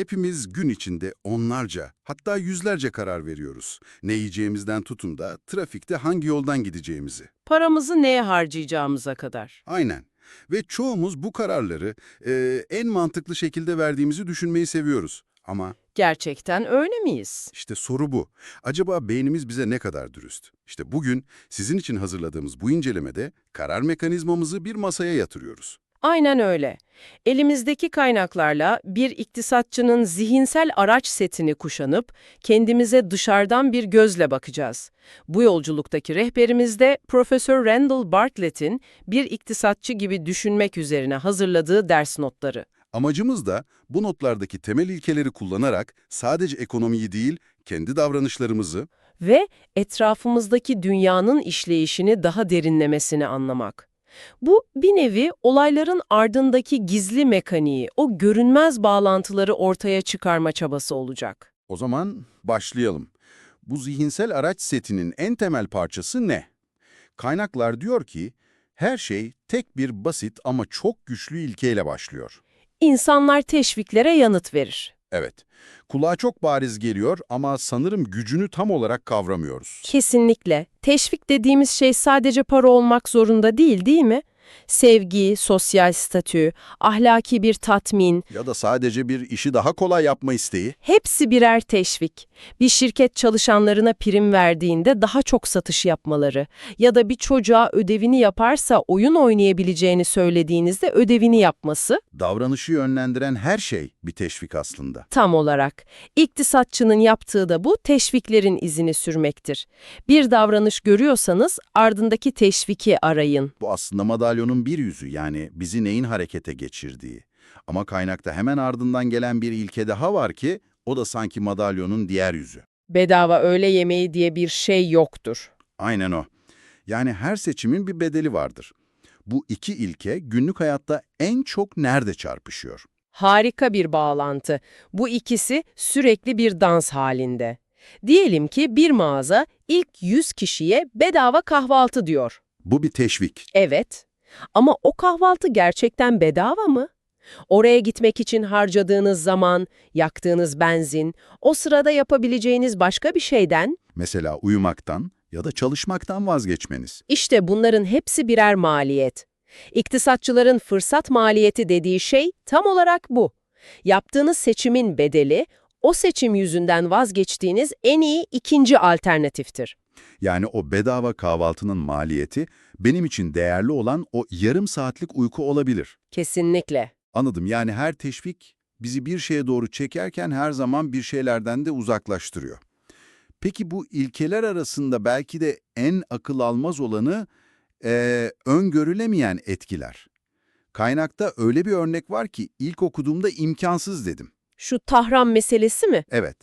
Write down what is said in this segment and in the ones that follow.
Hepimiz gün içinde onlarca, hatta yüzlerce karar veriyoruz. Ne yiyeceğimizden tutun da trafikte hangi yoldan gideceğimizi. Paramızı neye harcayacağımıza kadar. Aynen. Ve çoğumuz bu kararları e, en mantıklı şekilde verdiğimizi düşünmeyi seviyoruz. Ama Gerçekten öyle miyiz? işte soru bu. Acaba beynimiz bize ne kadar dürüst? İşte bugün sizin için hazırladığımız bu incelemede karar mekanizmamızı bir masaya yatırıyoruz. Aynen öyle. Elimizdeki kaynaklarla bir iktisatçının zihinsel araç setini kuşanıp kendimize dışarıdan bir gözle bakacağız. Bu yolculuktaki rehberimiz de Profesör Randall Bartlett'in bir iktisatçı gibi düşünmek üzerine hazırladığı ders notları. Amacımız da bu notlardaki temel ilkeleri kullanarak sadece ekonomiyi değil, kendi davranışlarımızı, ve etrafımızdaki dünyanın işleyişini daha derinlemesine anlamak. Bu bir nevi olayların ardındaki gizli mekaniği, o görünmez bağlantıları ortaya çıkarma çabası olacak. O zaman başlayalım. Bu zihinsel araç setinin en temel parçası ne? Kaynaklar diyor ki, her şey tek bir basit ama çok güçlü ilkeyle başlıyor. İnsanlar teşviklere yanıt verir. Evet, kulağa çok bariz geliyor ama sanırım gücünü tam olarak kavramıyoruz. Kesinlikle. Teşvik dediğimiz şey sadece para olmak zorunda değil, değil mi? Sevgi, sosyal statü, ahlaki bir tatmin, Ya da sadece bir işi daha kolay yapma isteği. hepsi birer teşvik. Bir şirket çalışanlarına prim verdiğinde daha çok satış yapmaları ya da bir çocuğa ödevini yaparsa oyun oynayabileceğini söylediğinizde ödevini yapması Davranışı yönlendiren her şey bir teşvik aslında. tam olarak. İktisatçının yaptığı da bu teşviklerin izini sürmektir. Bir davranış görüyorsanız ardındaki teşviki arayın. Bu aslında madalyonun bir yüzü yani bizi neyin harekete geçirdiği. Ama kaynakta hemen ardından gelen bir ilke daha var ki o da sanki madalyonun diğer yüzü. Bedava öğle yemeği diye bir şey yoktur. Aynen o. Yani her seçimin bir bedeli vardır. Bu iki ilke günlük hayatta en çok nerede çarpışıyor? Harika bir bağlantı. Bu ikisi sürekli bir dans halinde. Diyelim ki bir mağaza ilk 100 kişiye bedava kahvaltı diyor. Bu bir teşvik. Evet. Ama o kahvaltı gerçekten bedava mı? Oraya gitmek için harcadığınız zaman, yaktığınız benzin, o sırada yapabileceğiniz başka bir şeyden, Mesela uyumaktan ya da çalışmaktan vazgeçmeniz. işte bunların hepsi birer maliyet. İktisatçıların fırsat maliyeti dediği şey tam olarak bu. Yaptığınız seçimin bedeli, o seçim yüzünden vazgeçtiğiniz en iyi ikinci alternatiftir. Yani o bedava kahvaltının maliyeti benim için değerli olan o yarım saatlik uyku olabilir. Kesinlikle. Anladım. Yani her teşvik bizi bir şeye doğru çekerken her zaman bir şeylerden de uzaklaştırıyor. Peki bu ilkeler arasında belki de en akıl almaz olanı eee, öngörülemeyen etkiler. Kaynakta öyle bir örnek var ki ilk okuduğumda imkansız dedim. Şu Tahran meselesi mi? Evet,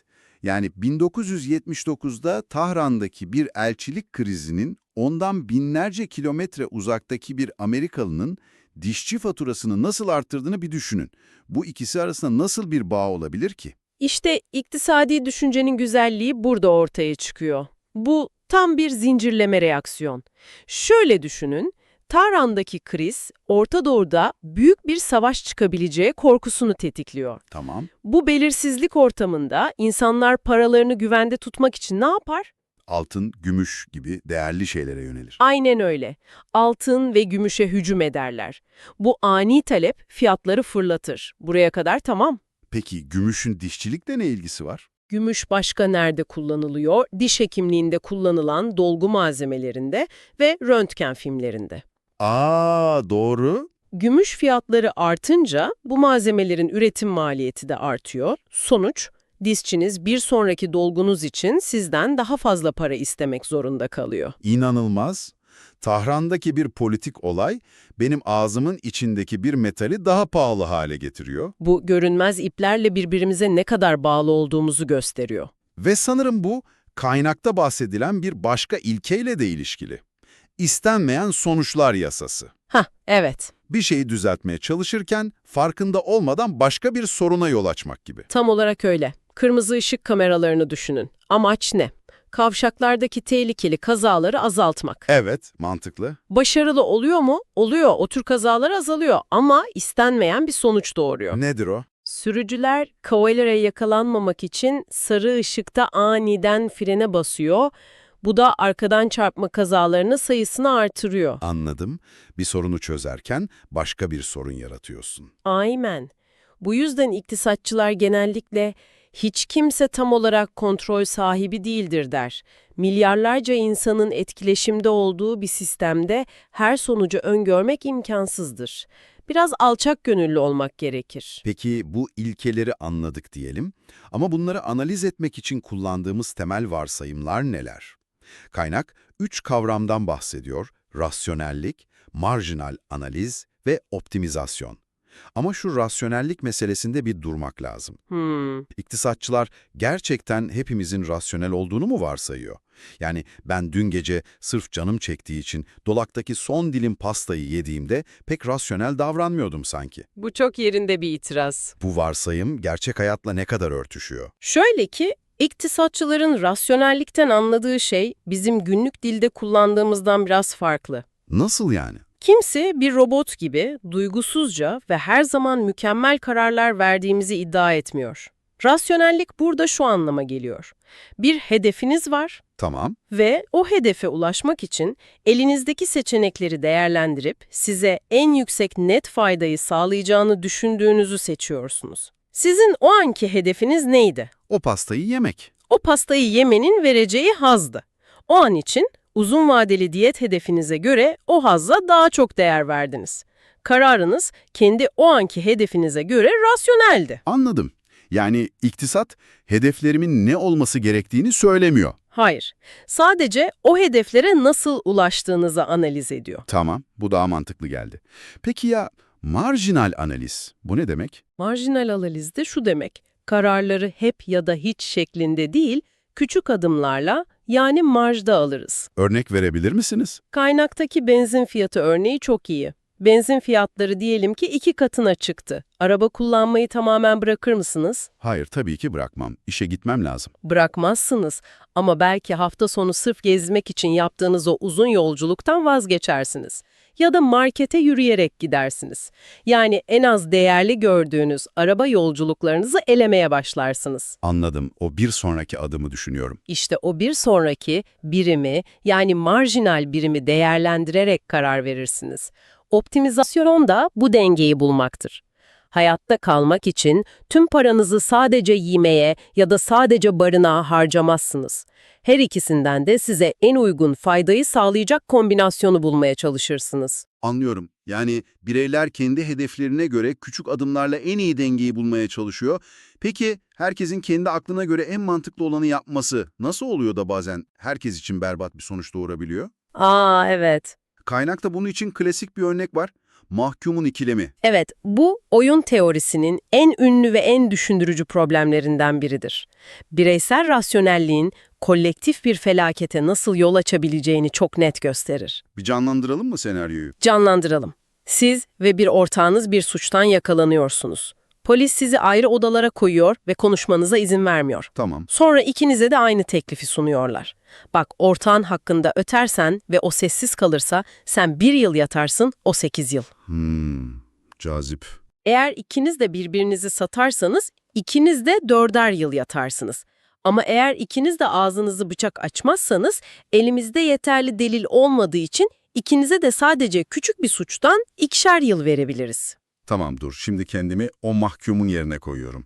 yani 1979'da Tahran'daki bir elçilik krizinin ondan binlerce kilometre uzaktaki bir Amerikalının dişçi faturasını nasıl arttırdığını bir düşünün. Bu ikisi arasında nasıl bir bağ olabilir ki? İşte iktisadi düşüncenin güzelliği burada ortaya çıkıyor. Bu tam bir zincirleme reaksiyon. Şöyle düşünün, Tahran'daki kriz, Orta Doğu'da büyük bir savaş çıkabileceği korkusunu tetikliyor. Tamam, Bu belirsizlik ortamında insanlar paralarını güvende tutmak için ne yapar? altın, gümüş gibi değerli şeylere yönelir. Aynen öyle. Altın ve gümüşe hücum ederler. Bu ani talep fiyatları fırlatır. Buraya kadar tamam. Peki gümüşün dişçilikle ne ilgisi var? Gümüş başka nerede kullanılıyor? Diş hekimliğinde kullanılan dolgu malzemelerinde ve röntgen filmlerinde. Aa, doğru. Gümüş fiyatları artınca bu malzemelerin üretim maliyeti de artıyor. Sonuç, dişçiniz bir sonraki dolgunuz için sizden daha fazla para istemek zorunda kalıyor. İnanılmaz. Tahran'daki bir politik olay benim ağzımın içindeki bir metali daha pahalı hale getiriyor. Bu görünmez iplerle birbirimize ne kadar bağlı olduğumuzu gösteriyor. Ve sanırım bu kaynakta bahsedilen bir başka ilkeyle de ilişkili. İstenmeyen sonuçlar yasası. Hah, evet. Bir şeyi düzeltmeye çalışırken farkında olmadan başka bir soruna yol açmak gibi. Tam olarak öyle. Kırmızı ışık kameralarını düşünün. Amaç ne? Kavşaklardaki tehlikeli kazaları azaltmak. Evet, mantıklı. Başarılı oluyor mu? Oluyor. O tür kazalar azalıyor ama istenmeyen bir sonuç doğuruyor. Nedir o? Sürücüler Cavalier'e yakalanmamak için sarı ışıkta aniden frene basıyor. Bu da arkadan çarpma kazalarının sayısını artırıyor. Anladım. Bir sorunu çözerken başka bir sorun yaratıyorsun. Aynen. Bu yüzden iktisatçılar genellikle hiç kimse tam olarak kontrol sahibi değildir der. Milyarlarca insanın etkileşimde olduğu bir sistemde her sonucu öngörmek imkansızdır. Biraz alçak gönüllü olmak gerekir. Peki bu ilkeleri anladık diyelim ama bunları analiz etmek için kullandığımız temel varsayımlar neler? Kaynak üç kavramdan bahsediyor. Rasyonellik, marjinal analiz ve optimizasyon. Ama şu rasyonellik meselesinde bir durmak lazım. Hmm, İktisatçılar gerçekten hepimizin rasyonel olduğunu mu varsayıyor? Yani ben dün gece sırf canım çektiği için dolaktaki son dilim pastayı yediğimde pek rasyonel davranmıyordum sanki. bu çok yerinde bir itiraz. Bu varsayım gerçek hayatla ne kadar örtüşüyor? Şöyle ki, iktisatçıların rasyonellikten anladığı şey bizim günlük dilde kullandığımızdan biraz farklı. Nasıl yani? Kimse bir robot gibi duygusuzca ve her zaman mükemmel kararlar verdiğimizi iddia etmiyor. Rasyonellik burada şu anlama geliyor. Bir hedefiniz var Tamam, ve o hedefe ulaşmak için elinizdeki seçenekleri değerlendirip size en yüksek net faydayı sağlayacağını düşündüğünüzü seçiyorsunuz. Sizin o anki hedefiniz neydi? o pastayı yemek. O pastayı yemenin vereceği hazdı. O an için uzun vadeli diyet hedefinize göre o hazza daha çok değer verdiniz. Kararınız kendi o anki hedefinize göre rasyoneldi. Anladım. Yani iktisat hedeflerimin ne olması gerektiğini söylemiyor. Hayır, sadece o hedeflere nasıl ulaştığınızı analiz ediyor. Tamam, bu daha mantıklı geldi. Peki ya marjinal analiz, bu ne demek? Marjinal analiz de şu demek, kararları hep ya da hiç şeklinde değil, küçük adımlarla yani marjda alırız. Örnek verebilir misiniz? Kaynaktaki benzin fiyatı örneği çok iyi. Benzin fiyatları diyelim ki iki katına çıktı. Araba kullanmayı tamamen bırakır mısınız? Hayır, tabii ki bırakmam. İşe gitmem lazım. Bırakmazsınız ama belki hafta sonu sırf gezmek için yaptığınız o uzun yolculuktan vazgeçersiniz. Ya da markete yürüyerek gidersiniz. Yani en az değerli gördüğünüz araba yolculuklarınızı elemeye başlarsınız. Anladım. O bir sonraki adımı düşünüyorum. İşte o bir sonraki birimi yani marjinal birimi değerlendirerek karar verirsiniz. Optimizasyon da bu dengeyi bulmaktır. Hayatta kalmak için tüm paranızı sadece yemeye ya da sadece barınağa harcamazsınız. Her ikisinden de size en uygun faydayı sağlayacak kombinasyonu bulmaya çalışırsınız. Anlıyorum. Yani bireyler kendi hedeflerine göre küçük adımlarla en iyi dengeyi bulmaya çalışıyor. Peki herkesin kendi aklına göre en mantıklı olanı yapması nasıl oluyor da bazen herkes için berbat bir sonuç doğurabiliyor? Aa evet. Kaynakta bunun için klasik bir örnek var. Mahkumun ikilemi. Evet, bu oyun teorisinin en ünlü ve en düşündürücü problemlerinden biridir. Bireysel rasyonelliğin kolektif bir felakete nasıl yol açabileceğini çok net gösterir. Bir canlandıralım mı senaryoyu? Canlandıralım. Siz ve bir ortağınız bir suçtan yakalanıyorsunuz. Polis sizi ayrı odalara koyuyor ve konuşmanıza izin vermiyor. Tamam. Sonra ikinize de aynı teklifi sunuyorlar. Bak ortağın hakkında ötersen ve o sessiz kalırsa sen bir yıl yatarsın, o sekiz yıl. Hmm, cazip. Eğer ikiniz de birbirinizi satarsanız ikiniz de dörder yıl yatarsınız. Ama eğer ikiniz de ağzınızı bıçak açmazsanız elimizde yeterli delil olmadığı için ikinize de sadece küçük bir suçtan ikişer yıl verebiliriz. Tamam dur, şimdi kendimi o mahkumun yerine koyuyorum.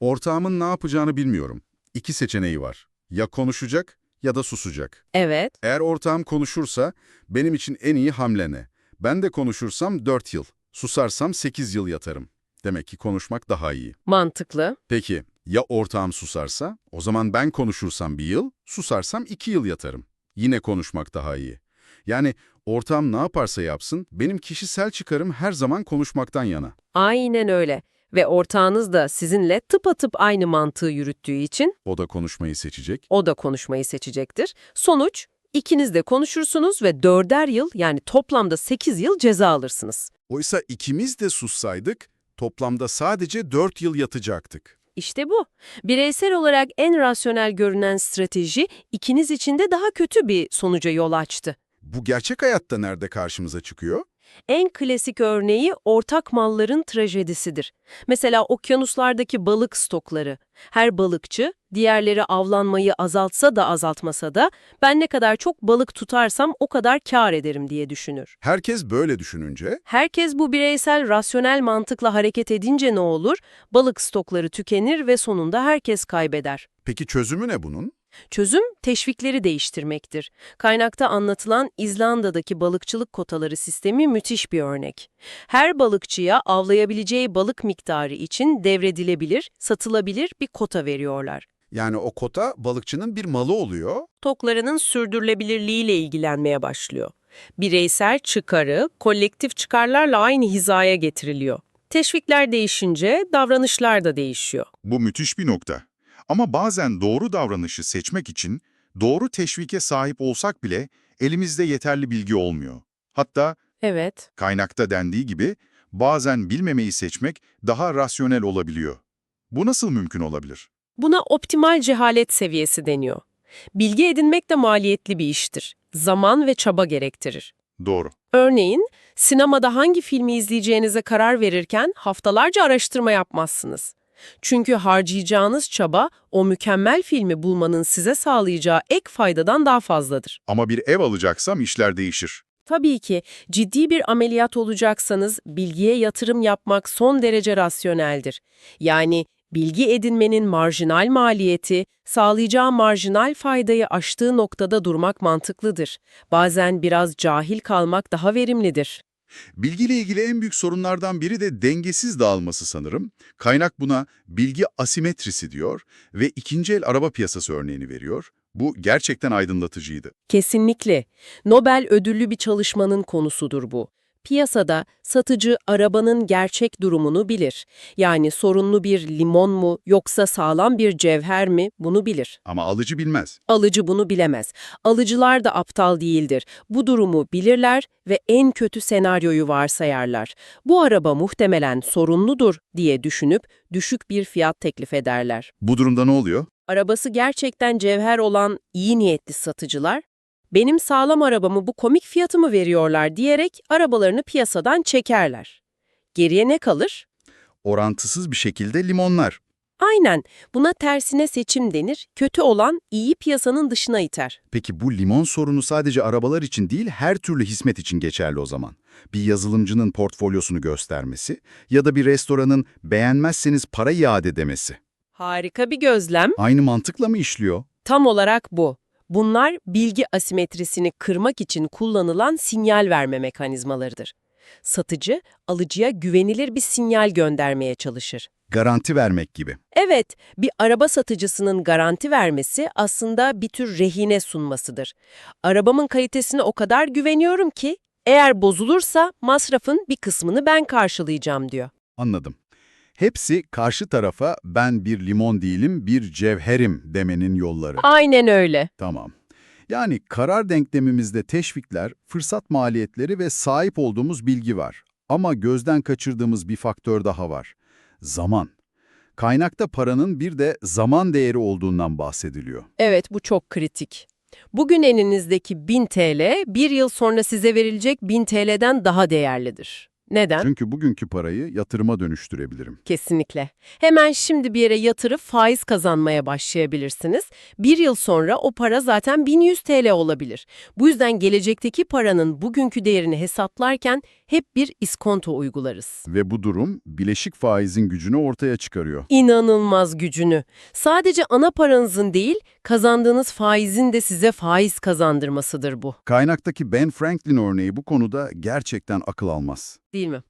Ortağımın ne yapacağını bilmiyorum. İki seçeneği var. Ya konuşacak ya da susacak. Evet, Eğer ortağım konuşursa benim için en iyi hamle ne? Ben de konuşursam 4 yıl, susarsam 8 yıl yatarım. Demek ki konuşmak daha iyi. mantıklı. Peki ya ortağım susarsa? O zaman ben konuşursam bir yıl, susarsam 2 yıl yatarım. Yine konuşmak daha iyi. Yani ortağım ne yaparsa yapsın, benim kişisel çıkarım her zaman konuşmaktan yana. Aynen öyle. Ve ortağınız da sizinle tıpatıp aynı mantığı yürüttüğü için O da konuşmayı seçecek. o da konuşmayı seçecektir. Sonuç, ikiniz de konuşursunuz ve dörder yıl yani toplamda sekiz yıl ceza alırsınız. Oysa ikimiz de sussaydık, toplamda sadece 4 yıl yatacaktık. İşte bu. Bireysel olarak en rasyonel görünen strateji ikiniz için de daha kötü bir sonuca yol açtı. Bu gerçek hayatta nerede karşımıza çıkıyor? En klasik örneği ortak malların trajedisidir. Mesela okyanuslardaki balık stokları. Her balıkçı diğerleri avlanmayı azaltsa da azaltmasa da ben ne kadar çok balık tutarsam o kadar kâr ederim diye düşünür. Herkes böyle düşününce Herkes bu bireysel rasyonel mantıkla hareket edince ne olur? Balık stokları tükenir ve sonunda herkes kaybeder. peki çözümü ne bunun? Çözüm teşvikleri değiştirmektir. Kaynakta anlatılan İzlanda'daki balıkçılık kotaları sistemi müthiş bir örnek. Her balıkçıya avlayabileceği balık miktarı için devredilebilir, satılabilir bir kota veriyorlar. Yani o kota balıkçının bir malı oluyor. Toklarının sürdürülebilirliğiyle ilgilenmeye başlıyor. Bireysel çıkarı, kolektif çıkarlarla aynı hizaya getiriliyor. Teşvikler değişince davranışlar da değişiyor. Bu müthiş bir nokta. Ama bazen doğru davranışı seçmek için doğru teşvike sahip olsak bile elimizde yeterli bilgi olmuyor. Hatta Evet. kaynakta dendiği gibi bazen bilmemeyi seçmek daha rasyonel olabiliyor. Bu nasıl mümkün olabilir? Buna optimal cehalet seviyesi deniyor. Bilgi edinmek de maliyetli bir iştir. Zaman ve çaba gerektirir. Doğru. Örneğin, sinemada hangi filmi izleyeceğinize karar verirken haftalarca araştırma yapmazsınız. Çünkü harcayacağınız çaba o mükemmel filmi bulmanın size sağlayacağı ek faydadan daha fazladır. Ama bir ev alacaksam işler değişir. Tabii ki ciddi bir ameliyat olacaksanız bilgiye yatırım yapmak son derece rasyoneldir. Yani bilgi edinmenin marjinal maliyeti, sağlayacağı marjinal faydayı aştığı noktada durmak mantıklıdır. Bazen biraz cahil kalmak daha verimlidir. Bilgiyle ilgili en büyük sorunlardan biri de dengesiz dağılması sanırım. Kaynak buna bilgi asimetrisi diyor ve ikinci el araba piyasası örneğini veriyor. Bu gerçekten aydınlatıcıydı. Kesinlikle. Nobel ödüllü bir çalışmanın konusudur bu. Piyasada satıcı arabanın gerçek durumunu bilir. Yani sorunlu bir limon mu yoksa sağlam bir cevher mi bunu bilir. Ama alıcı bilmez. Alıcı bunu bilemez. Alıcılar da aptal değildir. Bu durumu bilirler ve en kötü senaryoyu varsayarlar. Bu araba muhtemelen sorunludur diye düşünüp düşük bir fiyat teklif ederler. Bu durumda ne oluyor? Arabası gerçekten cevher olan iyi niyetli satıcılar, benim sağlam arabamı bu komik fiyatımı veriyorlar diyerek arabalarını piyasadan çekerler. Geriye ne kalır? Orantısız bir şekilde limonlar. Aynen, buna tersine seçim denir, kötü olan iyi piyasanın dışına iter. Peki bu limon sorunu sadece arabalar için değil her türlü hizmet için geçerli o zaman. Bir yazılımcının portfolyosunu göstermesi ya da bir restoranın beğenmezseniz para iade demesi. Harika bir gözlem. Aynı mantıkla mı işliyor? Tam olarak bu. Bunlar bilgi asimetrisini kırmak için kullanılan sinyal verme mekanizmalarıdır. Satıcı, alıcıya güvenilir bir sinyal göndermeye çalışır. Garanti vermek gibi. Evet, bir araba satıcısının garanti vermesi aslında bir tür rehine sunmasıdır. Arabamın kalitesine o kadar güveniyorum ki, eğer bozulursa masrafın bir kısmını ben karşılayacağım diyor. Anladım. Hepsi karşı tarafa ben bir limon değilim, bir cevherim demenin yolları. Aynen öyle. Tamam. Yani karar denklemimizde teşvikler, fırsat maliyetleri ve sahip olduğumuz bilgi var. Ama gözden kaçırdığımız bir faktör daha var. Zaman. Kaynakta paranın bir de zaman değeri olduğundan bahsediliyor. Evet, bu çok kritik. Bugün elinizdeki 1000 TL, bir yıl sonra size verilecek 1000 TL'den daha değerlidir. Neden? Çünkü bugünkü parayı yatırıma dönüştürebilirim. Kesinlikle. Hemen şimdi bir yere yatırıp faiz kazanmaya başlayabilirsiniz. Bir yıl sonra o para zaten 1100 TL olabilir. Bu yüzden gelecekteki paranın bugünkü değerini hesaplarken hep bir iskonto uygularız. Ve bu durum bileşik faizin gücünü ortaya çıkarıyor. İnanılmaz gücünü. Sadece ana paranızın değil, kazandığınız faizin de size faiz kazandırmasıdır bu. Kaynaktaki Ben Franklin örneği bu konuda gerçekten akıl almaz. Değil mi?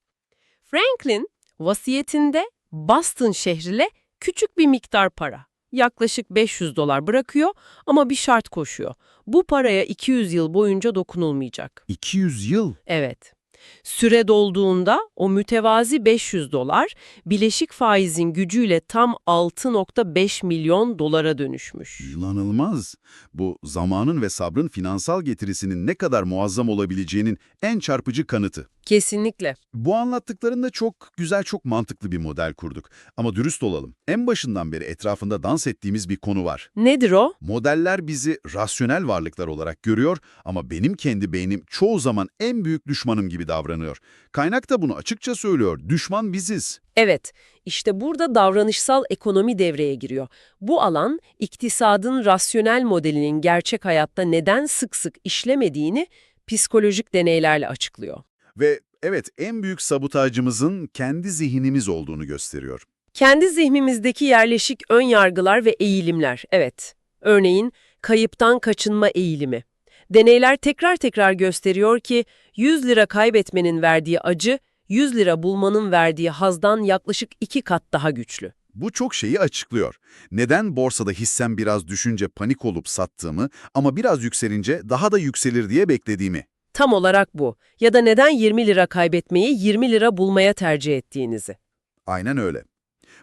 Franklin, vasiyetinde Boston şehrine küçük bir miktar para, yaklaşık 500 dolar bırakıyor ama bir şart koşuyor. Bu paraya 200 yıl boyunca dokunulmayacak. 200 yıl. Evet. Süre dolduğunda o mütevazi 500 dolar, bileşik faizin gücüyle tam 6.5 milyon dolara dönüşmüş. İnanılmaz. Bu zamanın ve sabrın finansal getirisinin ne kadar muazzam olabileceğinin en çarpıcı kanıtı. Kesinlikle. Bu anlattıklarında çok güzel, çok mantıklı bir model kurduk. Ama dürüst olalım. En başından beri etrafında dans ettiğimiz bir konu var. Nedir o? Modeller bizi rasyonel varlıklar olarak görüyor ama benim kendi beynim çoğu zaman en büyük düşmanım gibi davranıyor. Kaynak da bunu açıkça söylüyor. Düşman biziz. Evet, işte burada davranışsal ekonomi devreye giriyor. Bu alan, iktisadın rasyonel modelinin gerçek hayatta neden sık sık işlemediğini psikolojik deneylerle açıklıyor. Ve evet en büyük sabotajımızın kendi zihnimiz olduğunu gösteriyor. Kendi zihnimizdeki yerleşik ön yargılar ve eğilimler, evet. Örneğin, kayıptan kaçınma eğilimi. Deneyler tekrar tekrar gösteriyor ki 100 lira kaybetmenin verdiği acı, 100 lira bulmanın verdiği hazdan yaklaşık iki kat daha güçlü. Bu çok şeyi açıklıyor. Neden borsada hissem biraz düşünce panik olup sattığımı ama biraz yükselince daha da yükselir diye beklediğimi. Tam olarak bu. Ya da neden 20 lira kaybetmeyi 20 lira bulmaya tercih ettiğinizi. Aynen öyle.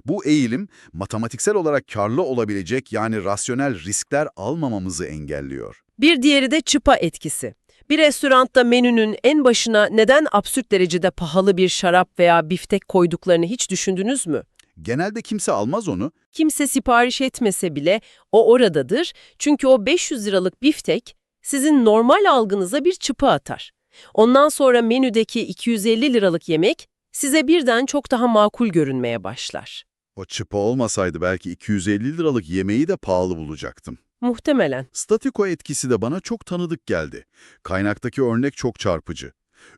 Bu eğilim matematiksel olarak karlı olabilecek yani rasyonel riskler almamamızı engelliyor. Bir diğeri de çıpa etkisi. Bir restoranda menünün en başına neden absürt derecede pahalı bir şarap veya biftek koyduklarını hiç düşündünüz mü? Genelde kimse almaz onu. Kimse sipariş etmese bile o oradadır çünkü o 500 liralık biftek sizin normal algınıza bir çıpa atar. Ondan sonra menüdeki 250 liralık yemek size birden çok daha makul görünmeye başlar. O çıpa olmasaydı belki 250 liralık yemeği de pahalı bulacaktım. Muhtemelen. Statiko etkisi de bana çok tanıdık geldi. Kaynaktaki örnek çok çarpıcı.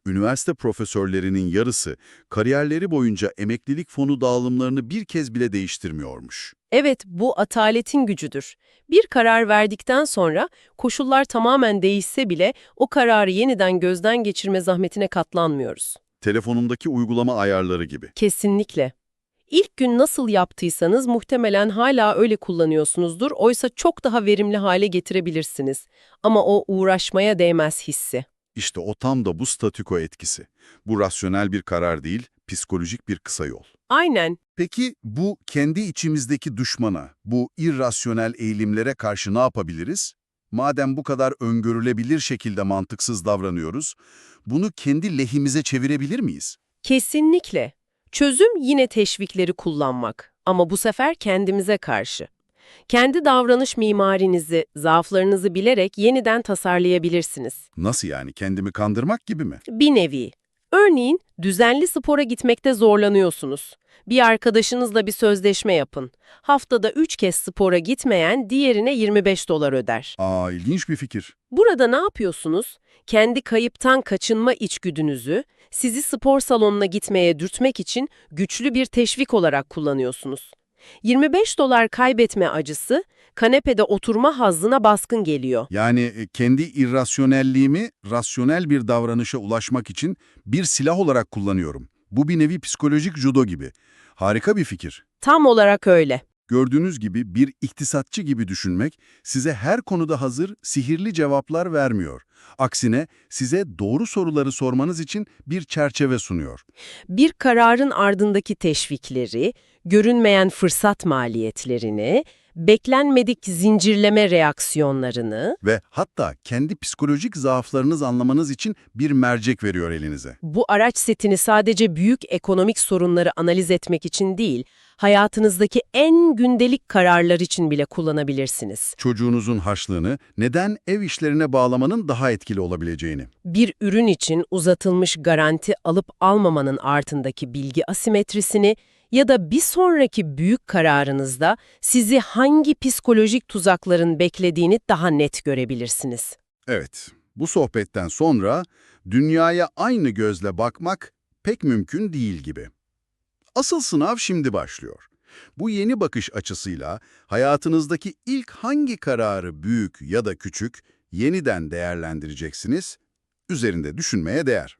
Üniversite profesörlerinin yarısı kariyerleri boyunca emeklilik fonu dağılımlarını bir kez bile değiştirmiyormuş. Evet, bu ataletin gücüdür. Bir karar verdikten sonra koşullar tamamen değişse bile o kararı yeniden gözden geçirme zahmetine katlanmıyoruz. Telefonumdaki uygulama ayarları gibi. Kesinlikle. İlk gün nasıl yaptıysanız muhtemelen hala öyle kullanıyorsunuzdur. Oysa çok daha verimli hale getirebilirsiniz. Ama o uğraşmaya değmez hissi. İşte o tam da bu statiko etkisi. Bu rasyonel bir karar değil, psikolojik bir kısa yol. Aynen. Peki bu kendi içimizdeki düşmana, bu irrasyonel eğilimlere karşı ne yapabiliriz? Madem bu kadar öngörülebilir şekilde mantıksız davranıyoruz, bunu kendi lehimize çevirebilir miyiz? Kesinlikle. Çözüm yine teşvikleri kullanmak ama bu sefer kendimize karşı. Kendi davranış mimarinizi, zaaflarınızı bilerek yeniden tasarlayabilirsiniz. Nasıl yani? Kendimi kandırmak gibi mi? Bir nevi. Örneğin düzenli spora gitmekte zorlanıyorsunuz. Bir arkadaşınızla bir sözleşme yapın. Haftada 3 kez spora gitmeyen diğerine 25 dolar öder. Aa, ilginç bir fikir. Burada ne yapıyorsunuz? Kendi kayıptan kaçınma içgüdünüzü sizi spor salonuna gitmeye dürtmek için güçlü bir teşvik olarak kullanıyorsunuz. 25 dolar kaybetme acısı kanepede oturma hazzına baskın geliyor. Yani e, kendi irrasyonelliğimi rasyonel bir davranışa ulaşmak için bir silah olarak kullanıyorum. Bu bir nevi psikolojik judo gibi. Harika bir fikir. Tam olarak öyle. Gördüğünüz gibi bir iktisatçı gibi düşünmek size her konuda hazır, sihirli cevaplar vermiyor. Aksine size doğru soruları sormanız için bir çerçeve sunuyor. Bir kararın ardındaki teşvikleri, görünmeyen fırsat maliyetlerini, beklenmedik zincirleme reaksiyonlarını, Ve hatta kendi psikolojik zaaflarınızı anlamanız için bir mercek veriyor elinize. bu araç setini sadece büyük ekonomik sorunları analiz etmek için değil, hayatınızdaki en gündelik kararlar için bile kullanabilirsiniz. Çocuğunuzun harçlığını neden ev işlerine bağlamanın daha etkili olabileceğini. Bir ürün için uzatılmış garanti alıp almamanın ardındaki bilgi asimetrisini ya da bir sonraki büyük kararınızda sizi hangi psikolojik tuzakların beklediğini daha net görebilirsiniz. Evet, bu sohbetten sonra dünyaya aynı gözle bakmak pek mümkün değil gibi. Asıl sınav şimdi başlıyor. Bu yeni bakış açısıyla hayatınızdaki ilk hangi kararı büyük ya da küçük yeniden değerlendireceksiniz, üzerinde düşünmeye değer.